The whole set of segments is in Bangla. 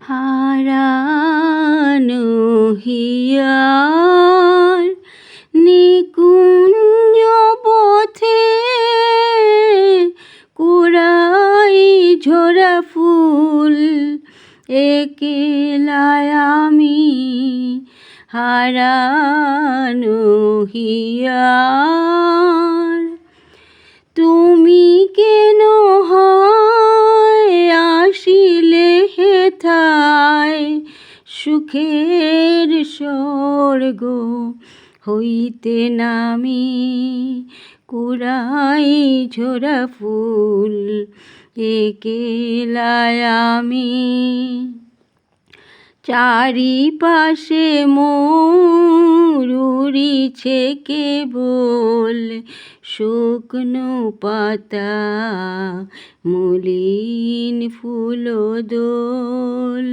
হারানো হিয়ার নিকুঞ্জ পথে কুড়াই ঝোড়া ফুল একেলায় আমি হারানো হিয়ার। সুখের স্বর্গ হইতে নামি, কুড়াই ঝোড়া ফুল একেলায় আমি। চারিপাশে মোর উড়িছে কেবল শুকনো পাতা, মলিন ফুল দোল।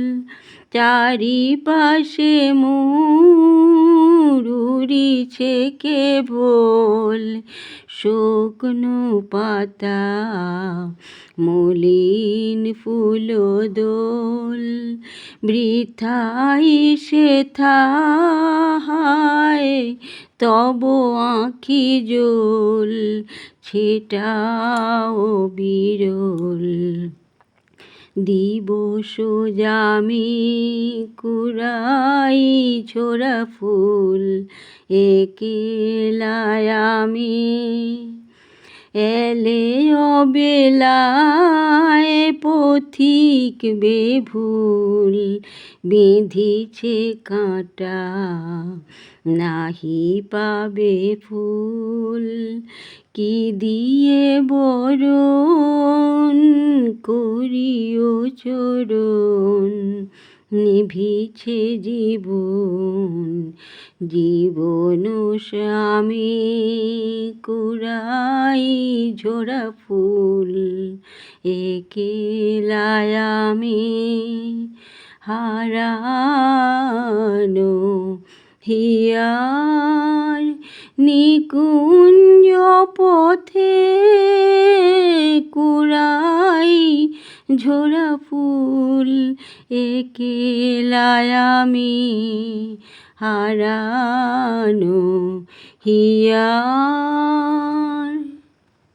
চারিপাশে মোর উড়িছে কেবল শুকনো পাতা, মলিন ফুল দোল। বৃথাই সেথায় তব আঁখি জল, ছেটাও বিরল। দিবস জামি কুড়াই ছোড়া ফুল একেলায় আমি। এলে অবেলায় পথিক বেভুল বেঁধেছে কাঁটা, নাহি পাবে ফুল। কি দিয়ে বরণ করিও চরণ, নিভিছে জীবন জীবন স্বামী কুড়াই ঝোড়া ফুল একেলায় আমি হারানো হিয়ার, নিকুঞ্জ পথে ঝোড়া ফুল একেলায় আমি হারানো হিয়ার